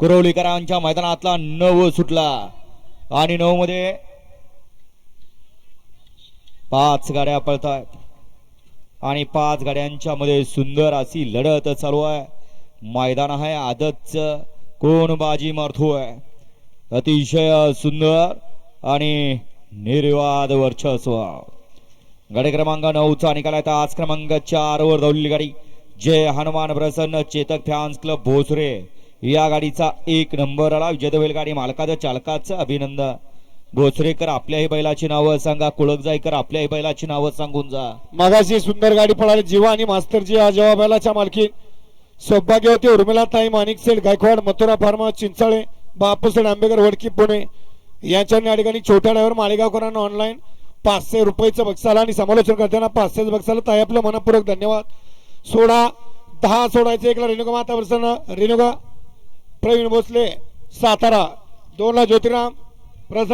कुरवलीकरांच्या मैदानातला नऊ सुटला. आणि नऊ मध्ये पाच गाड्या पळतायत. आणि पाच गाड्यांच्या मध्ये सुंदर अशी लढत चालू आहे. मैदान आहे आदतच. कोण बाजी मारतोय? अतिशय सुंदर आणि निर्वाद वर्चस्व. गाडी क्रमांक नऊचा निकाल आहे. आज क्रमांक चार वर धावलेली गाडी. जय हनुमान प्रसन्न चेतक फॅन्स क्लब भोसरे. या गाडीचा एक नंबर आला. विजय गाडी मालकाचं चालकाचं अभिनंदन. भोसरेकर आपल्याही बैलाची नावं सांगा. कुळक जाईकर आपल्याही बैलाची नावं सांगून जा. मगाशी सुंदर गाडी पळाली. जीवा आणि मास्तरजी या जवाबालाच्या मालकी. सौभाग्यवती उर्मिला ताई माणिक सेठ गायकवाड मथुरा फार्मा चिंचाळे बापूसेठ आंबेकर वडकी पुणे. यांच्या या ठिकाणी छोट्या ड्रायव्हर माळेगावकरांना ऑनलाईन पाचशे रुपयेचं बक्षाला आणि समालोचन करताना पाचशेच बक्षाला ताई आपलं मनपूर्वक धन्यवाद. सोडा. दहा सोडायचे. एकला रेणुका माता प्रसन्न. रेणुका प्रवीण भोसले सातारा. दोनला ज्योतिराम प्रसन्न